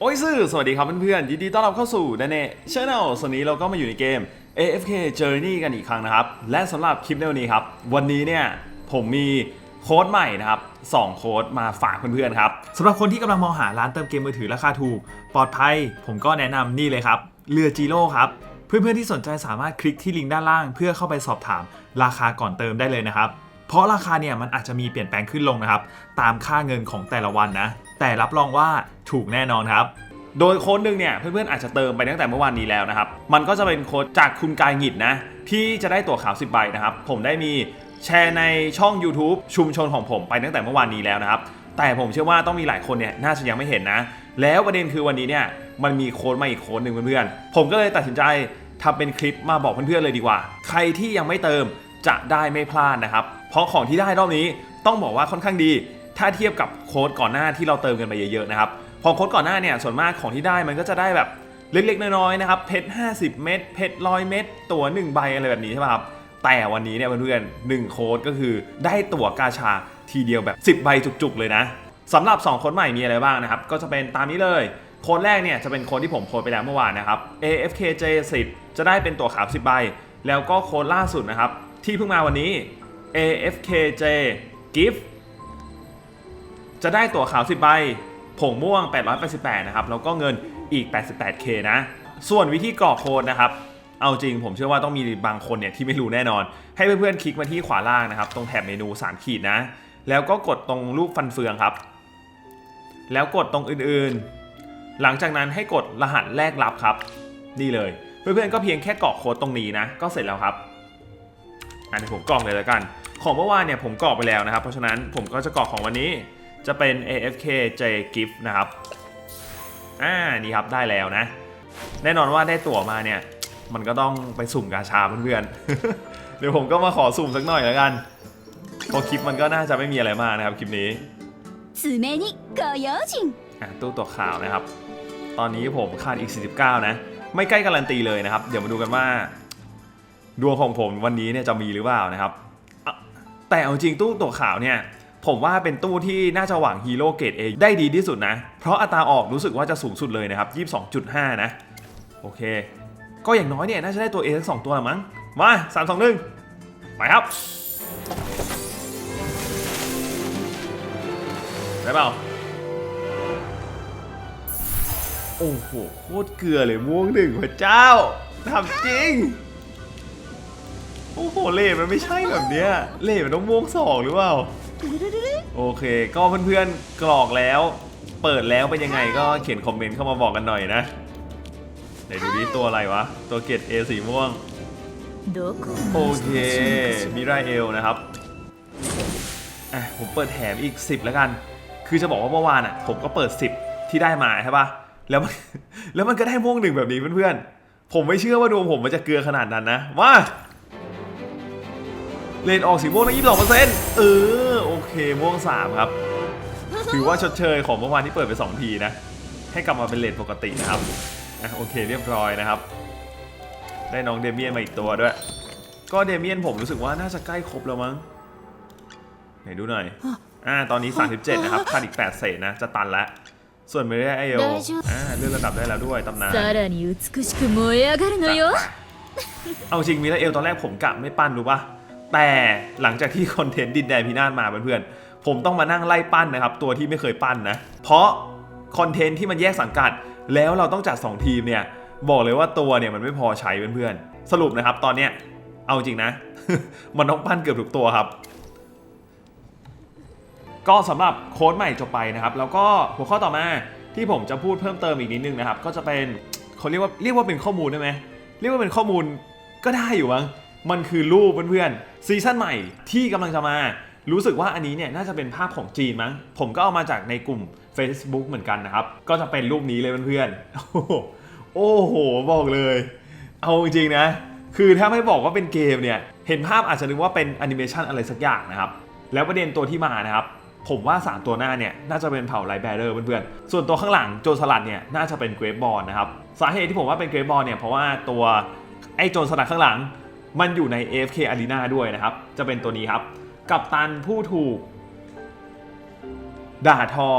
โอ้ยซื่อสวัสดีครับเพื่อนๆยินดีต้อนรับเข้าสู่ดนเน่ชาแนลส่วนนี้เราก็มาอยู่ในเกม AFK Journey กันอีกครั้งนะครับ และสำหรับคลิปในวันนี้ครับ วันนี้เนี่ยผมมีโค้ดใหม่นะครับ2โค้ดมาฝากเพื่อนๆครับสำหรับคนที่กำลังมองหาร้านเติมเกมมือถือราคาถูก ปลอดภัย ผมก็แนะนำนี่เลยครับเรือจีโร่ครับเพื่อนๆที่สนใจสามารถคลิกที่ลิงก์ด้านล่าง เพื่อเข้าไปสอบถามราคาก่อนเติมได้เลยนะครับ เพราะราคาเนี่ยมันอาจจะมีเปลี่ยนแปลงขึ้นลงนะครับ ตามค่าเงินของแต่ละวันนะ แต่รับรองว่าถูกแน่นอนครับ โดยโค้ดหนึ่งเนี่ยเพื่อนๆอาจจะเติมไปตั้งแต่เมื่อวานนี้แล้วนะครับ มันก็จะเป็นโค้ดจากคุณกายหงิดนะ ที่จะได้ตั๋วขาว10ใบนะครับ ผมได้มีแชร์ในช่อง YouTube ชุมชนของผมไปตั้งแต่เมื่อวานนี้แล้วนะครับ แต่ผมเชื่อว่าต้องมีหลายคนเนี่ยน่าจะยังไม่เห็นนะ แล้วประเด็นคือวันนี้เนี่ยมันมีโค้ดมาอีกโค้ดหนึ่งเพื่อนๆผมก็เลยตัดสินใจทำเป็นคลิปมาบอกเพื่อนๆเลยดีกว่า ใครที่ยังไม่เติม จะได้ไม่พลาดนะครับ เพราะของที่ได้รอบนี้ต้องบอกว่าค่อนข้างดี ถ้าเทียบกับโค้ดก่อนหน้าที่เราเติมกันไปเยอะๆนะครับ พอโค้ดก่อนหน้าเนี่ยส่วนมากของที่ได้มันก็จะได้แบบเล็กๆน้อยๆนะครับ เพชร50 เม็ด เพชรร้อยเม็ด ตั๋ว1ใบอะไรแบบนี้ใช่ป่ะครับ แต่วันนี้เนี่ยเพื่อนๆหนึ่งโค้ดก็คือได้ตั๋วกาชาทีเดียวแบบ 10 ใบจุกๆเลยนะสำหรับ 2 โค้ดใหม่มีอะไรบ้างนะครับ ก็จะเป็นตามนี้เลย โค้ดแรกเนี่ยจะเป็นโค้ดที่ผมโค้ดไปแล้วเมื่อวานนะครับ AFKJ 10 จะได้เป็นตั๋วขาว 10 ใบ แล้วก็โค้ดล่าสุดนะครับ ที่เพิ่งมาวันนี้ AFKJ Gift จะได้ตั๋วขาว 10 ใบ ผงม่วง 888 นะครับ แล้วก็เงินอีก 88k นะ ส่วนวิธีกรอกโค้ดนะครับ เอาจริงผมเชื่อว่าต้องมีบางคนเนี่ยที่ไม่รู้แน่นอน ให้เพื่อนๆคลิกมาที่ขวาล่างนะครับ ตรงแถบเมนู 3 ขีดนะ แล้วก็กดตรงรูปฟันเฟืองครับ แล้วกดตรงอื่นๆ หลังจากนั้นให้กดรหัสแรกรับครับ นี่เลย เพื่อนๆก็เพียงแค่กรอกโค้ดตรงนี้นะ ก็เสร็จแล้วครับ อันนี้ผมกรอกเลยแล้วกัน ของเมื่อวานเนี่ยผมกรอกไปแล้วนะครับ เพราะฉะนั้นผมก็จะกรอกของวันนี้จะเป็น AFK J Gift นะครับ อ่า นี่ครับได้แล้วนะ แน่นอนว่าได้ตั๋วมาเนี่ย มันก็ต้องไปสุ่มกาชาเพื่อนๆ เดี๋ยวผมก็มาขอสุ่มสักหน่อยแล้วกันเพราะคลิปมันก็น่าจะไม่มีอะไรมากนะครับคลิปนี้อะตู้ตัวขาวนะครับ ตอนนี้ผมขาดอีก 49 นะ ไม่ใกล้การันตีเลยนะครับ เดี๋ยวมาดูกันว่า ดวงของผมวันนี้เนี่ยจะมีหรือเปล่านะครับ แต่เอาจริงตู้ตัวขาวเนี่ยผมว่าเป็นตู้ที่น่าจะหวังฮีโร่เกรดเอได้ดีที่สุดนะ เพราะอัตราออกรู้สึกว่าจะสูงสุดเลยนะครับ 22.5 นะ โอเค ก็อย่างน้อยเนี่ยน่าจะได้ตัว A สักสองตัวละมั้ง มาสามสองหนึ่งไปครับ ได้เปล่า โอ้โห โคตรเกลือเลยม่วงหนึ่งพระเจ้าทำจริง โอ้โหเล่มันไม่ใช่แบบเนี้ยเล่มันต้องม่วงสองหรือเปล่า โอเค ก็เพื่อนๆกรอกแล้ว เปิดแล้วเป็นยังไงก็เขียนคอมเมนต์เข้ามาบอกกันหน่อยนะไหนดูดิตัวอะไรวะ ตัวเกรด A สีม่วง โอเค มิราเอลนะครับอะผมเปิดแถมอีก 10 แล้วกัน คือจะบอกว่าเมื่อวานอะ ผมก็เปิด 10 ที่ได้มาใช่ปะแล้วมันแล้วมันก็ได้ม่วงหนึ่งแบบนี้เพื่อนๆผมไม่เชื่อว่าดวงผมมันจะเกลือขนาดนั้นนะมา เลนออกสีม่วงได้ยี่สิบสองเปอร์เซ็นต์เออโอเคม่วงสามครับ ถือว่าชดเชยของเมื่อวานที่เปิดไปสองทีนะ ให้กลับมาเป็นเลนปกตินะครับอะโอเคเรียบร้อยนะครับ ได้น้องเดเมียนมาอีกตัวด้วย ก็เดเมียนผมรู้สึกว่าน่าจะใกล้ครบแล้วมั้งไหนดูหน่อยอ่าตอนนี้ 37 นะครับขาดอีก 8 เศษนะ จะตันแล้วส่วนเมเรียไอโออ่าเลื่อนระดับได้แล้วด้วยตำนานเอาจริงมิราเอลตอนแรกผมกะไม่ปั้นรู้ปะ แต่หลังจากที่คอนเทนต์ดินแดนพินาศมาเพื่อนๆผมต้องมานั่งไล่ปั้นนะครับ ตัวที่ไม่เคยปั้นนะ เพราะคอนเทนต์ที่มันแยกสังกัด แล้วเราต้องจัด 2 ทีมเนี่ย บอกเลยว่าตัวเนี่ยมันไม่พอใช้เพื่อนๆ สรุปนะครับ ตอนเนี้ยเอาจริงนะ มันต้องปั้นเกือบทุกตัวครับ ก็สำหรับโค้ดใหม่จบไปนะครับ แล้วก็หัวข้อต่อมาที่ผมจะพูดเพิ่มเติมอีกนิดนึงนะครับ ก็จะเป็นเขาเรียกว่าเรียกว่าเป็นข้อมูลได้ไหมเรียกว่าเป็นข้อมูลก็ได้อยู่มั้ง มันคือรูปเพื่อนๆซีซั่นใหม่ที่กำลังจะมา รู้สึกว่าอันนี้เนี่ยน่าจะเป็นภาพของจีนมั้ง ผมก็เอามาจากในกลุ่ม Facebook เหมือนกันนะครับ ก็จะเป็นรูปนี้เลยเพื่อนๆโอ้โหบอกเลย เอาจริงๆนะ คือถ้าไม่บอกว่าเป็นเกมเนี่ย เห็นภาพอาจจะนึกว่าเป็นแอนิเมชันอะไรสักอย่างนะครับ แล้วประเด็นตัวที่มานะครับผมว่า 3 ตัวหน้าเนี่ยน่าจะเป็นเผ่าไลแบเดอร์เพื่อนๆ ส่วนตัวข้างหลังโจรสลัดเนี่ยน่าจะเป็นเกรฟบอลนะครับ สาเหตุที่ผมว่าเป็นเกรฟบอลเนี่ยเพราะว่าตัวไอ้โจรสลัดข้างหลัง มันอยู่ใน AFK Arena ด้วยนะครับ จะเป็นตัวนี้ครับ กับตันผู้ถูก ด่าทอ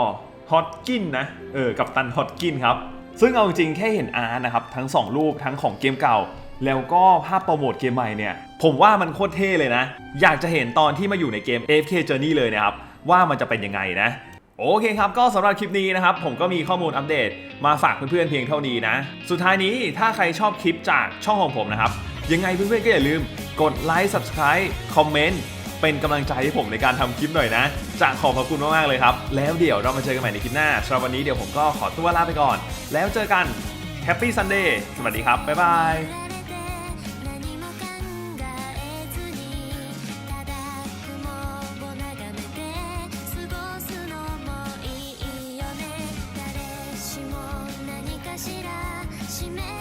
ฮอตกินนะ เออ กับตันฮอตกินครับ ซึ่งเอาจริงๆแค่เห็นอาร์นะครับ ทั้ง 2 รูปทั้งของเกมเก่า แล้วก็ภาพโปรโมทเกมใหม่เนี่ย ผมว่ามันโคตรเท่เลยนะ อยากจะเห็นตอนที่มาอยู่ในเกม AFK Journey เลยนะครับ ว่ามันจะเป็นยังไงนะโอเคครับ ก็สำหรับคลิปนี้นะครับ ผมก็มีข้อมูลอัปเดต มาฝากเพื่อนๆเพียงเท่านี้นะ สุดท้ายนี้ถ้าใครชอบคลิปจากช่องของผมนะครับ ยังไงเพื่อนๆก็อย่าลืมกดไลค์ Subscribe คอมเมนต์ เป็นกำลังใจให้ผมในการทำคลิปหน่อยนะ จะขอบพระคุณมากๆเลยครับ แล้วเดี๋ยวเรามาเจอกันใหม่ในคลิปหน้าสำหรับวันนี้เดี๋ยวผมก็ขอตัวลาไปก่อน แล้วเจอกัน Happy Sunday สวัสดีครับ บ๊ายบาย 何も考えずにただ雲を眺めて過ごすのもいいよね誰しも何かしら使命